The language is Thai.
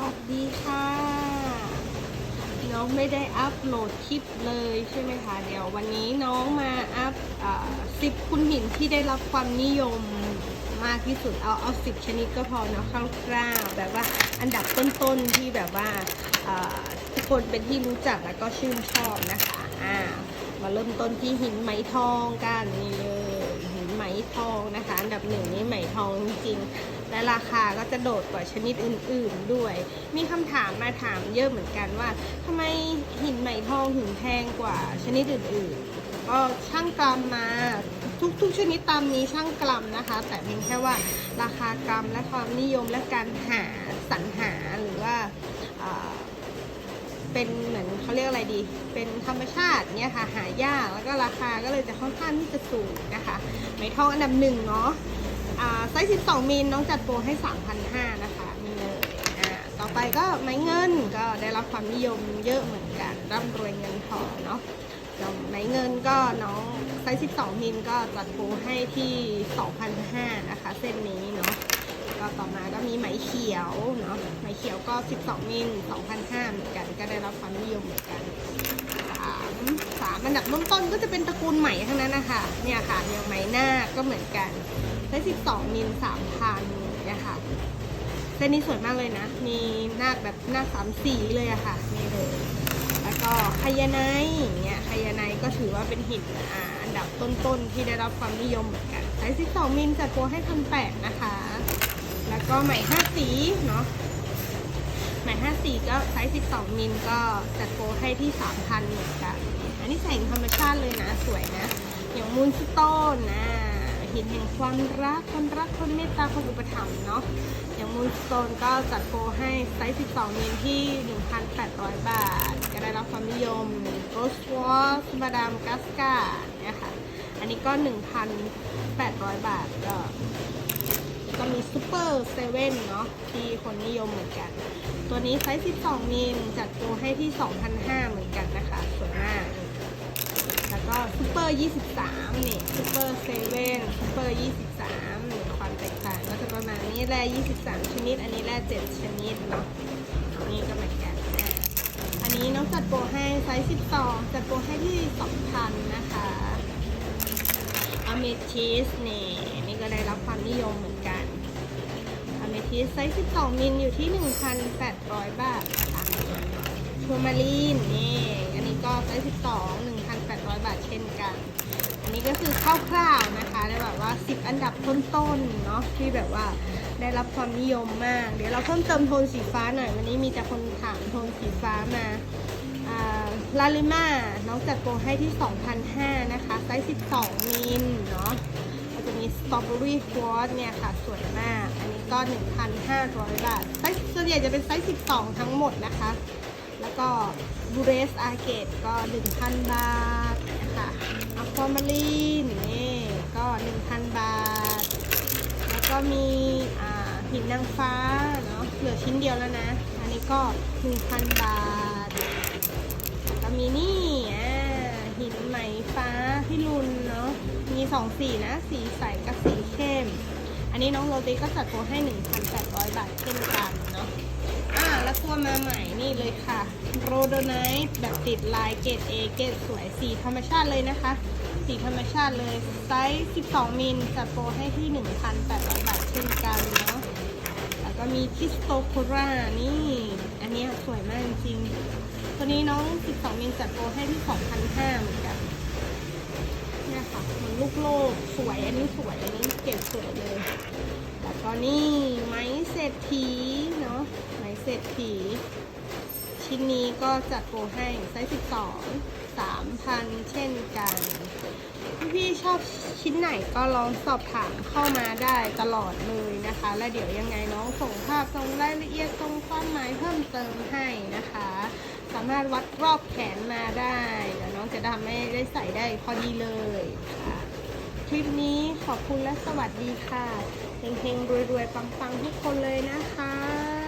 วัสดีค่ะ น้องไม่ได้อัพโหลดคลิปเลยใช่ไหมคะ เดี๋ยววันนี้น้องมาอัพสิบคุณหินที่ได้รับความนิยมมากที่สุดเอาเอาสิบชนิดก็พอเนาะคร่าวๆแบบว่าอันดับต้นๆที่แบบว่าทุกคนเป็นที่รู้จักแล้วก็ชื่นชอบนะคะ อ่า มาเริ่มต้นที่หินไหมทองกันนี่เลย ทองนะคะ อันดับหนึ่งนี่ไหมทองจริงๆและราคาก็จะโดดกว่าชนิดอื่นๆด้วย มีคำถามมาถามเยอะเหมือนกันว่าทำไมหินไหมทองถึงแพงกว่าชนิดอื่นๆก็ช่างกรัมมาทุกทุกชนิดตามนี้ช่างกรัมนะคะ แต่เพียงแค่ว่าราคากรัมและความนิยมและการหาสรรหาหรือว่าเป็นเหมือนเขาเรียกอะไรดี เป็นธรรมชาติเนี่ยค่ะหายากแล้วก็ราคาก็เลยจะค่อนข้างที่จะสูงนะคะ ทองอันดับหนึ่งเนาะไซส์ 12 มิลน้องจัดโปรให้ 3,500 นะคะนี่เลยต่อไปก็ไม้เงินก็ได้รับความนิยมเยอะเหมือนกันร่ำรวยเงินทองเนาะไม้เงินก็น้องไซส์ 12 มิลก็จัดโปรให้ที่ 2,500 นะคะ เส้นนี้เนาะก็ต่อมาก็มีไหมเขียวเนาะไหมเขียวก็ 12 มิล2,500 เหมือนกัน ก็ได้รับความนิยมเหมือนกันสาม สามอันดับต้นก็จะเป็นตระกูลไหมทั้งนั้นนะคะเนี่ยค่ะอย่างไหมหน้าก็เหมือนกันได้12มิล3,000เนี่ยค่ะเส้นนี้สวยมากเลยนะ มีหน้าแบบหน้าสามสีเลยอะค่ะนี่เลย แล้วก็ไคยาไนท์เนี่ยไคยาไนก็ถือว่าเป็นหินอ่าอันดับต้นๆที่ได้รับความนิยมเหมือนกันไซส์12มิลจัดโปรให้พันแปดนะคะ แล้วก็ไหมห้าสีเนาะไหมห้าสีก็ไซส์ 12 มิลก็จัดโปรให้ที่ 3,000เหมือนกัน อันนี้แสงธรรมชาติเลยนะ สวยนะ อย่างมูนสโตนนะหินแห่งความรักคนรักคนเมตตาคนอุปถัมภ์เนาะอย่างมูนสโตนก็จัดโปรให้ไซส์ 12มิลที่ 1,800 บาท ก็ได้รับความนิยมโรสวอสมาดามกัสกาเนี่ยค่ะ อันนี้ก็ 1,800 บาทก็ก็มีซูเปอร์เซเว่นเนาะที่คนนิยมเหมือนกัน ตัวนี้ไซส์ 12 มิลจัดโปรให้ที่ 2,500 เหมือนกันนะคะ สวยมาก แล้วก็ซูเปอร์23 นี่ซูเปอร์เซเว่นซูเปอร์23นี่ความแตกต่างก็จะประมาณนี้แร่23 ชนิด อันนี้แร่7ชนิดเนาะนี่ก็เหมือนกันอะอันนี้น้องจัดโปรให้ไซส์12 จัดโปรให้ที่ 2,000 นะคะอเมทิสนี่นี่ก็ได้รับความนิยมเหมือนกันอเมทิสไซส์ 12 มิลอยู่ที่ 1,800 บาทนะคะทัวมารีนนี่อันนี้ก็ไซส์ 12 1,800 บาทเช่นกัน อันนี้ก็คือคร่าวๆนะคะได้แบบว่า 10 อันดับต้นๆเนาะที่แบบว่าได้รับความนิยมมาก เดี๋ยวเราเพิ่มเติมโทนสีฟ้าหน่อย วันนี้มีแต่คนถามโทนสีฟ้ามาลาลิมาน้องจัดโปรให้ที่2,500นะคะ ไซส์ 12 มิลเนาะจะมีสตรอเบอรี่ฟอสเนี่ยค่ะ สวยมาก อันนี้ก็ 1,500 บาทไซส์ส่วนใหญ่จะเป็นไซส์ 12 ทั้งหมดนะคะ แล้วก็บูเรสอาเกตก็ 1,000 บาทนะคะอะความารีนนี่ก็ 1,000 บาท แล้วก็มีหินนางฟ้าเนาะเหลือชิ้นเดียวแล้วนะ อันนี้ก็ 1,000 บาทแล้วก็มีนี่อ่าหินไหมฟ้าพี่รุนเนาะมีสองสีนะ สีใสกับสีเข้ม อันนี้น้องโรตีก็จัดโปรให้ 1,800 บาทเช่นกัน แล้วตัวมาใหม่นี่เลยค่ะ โรโดไนท์แบบติดลายเกรด A เกรดสวยสีธรรมชาติเลยนะคะ สีธรรมชาติเลย ไซส์ 12 มิลจัดโปรให้ที่ 1,800 บาทเช่นกันเนาะแล้วก็มีคิสโตโครานี่ อันนี้สวยมากจริง ตัวนี้น้อง 12 มิลจัดโปรให้ที่ 2,500เหมือนกันเนี่ยค่ะเหมันลูกโลกสวยอันนี้สวยอันนี้เก็บสวยเลย แล้วก็นี่ไม้เศรษฐี เศรษฐี ชิ้นนี้ก็จัดโปรให้ไซส์12 3,000 เช่นกัน พี่ๆชอบชิ้นไหนก็ลองสอบถามเข้ามาได้ตลอดเลยนะคะ และเดี๋ยวยังไงน้องส่งภาพส่งรายละเอียดส่งความหมายเพิ่มเติมให้นะคะ สามารถวัดรอบแขนมาได้เดี๋ยวน้องจะทำให้ได้ใส่ได้พอดีเลยค่ะคลิปนี้ขอบคุณและสวัสดีค่ะเฮงๆรวยๆปังๆทุกคนเลยนะคะ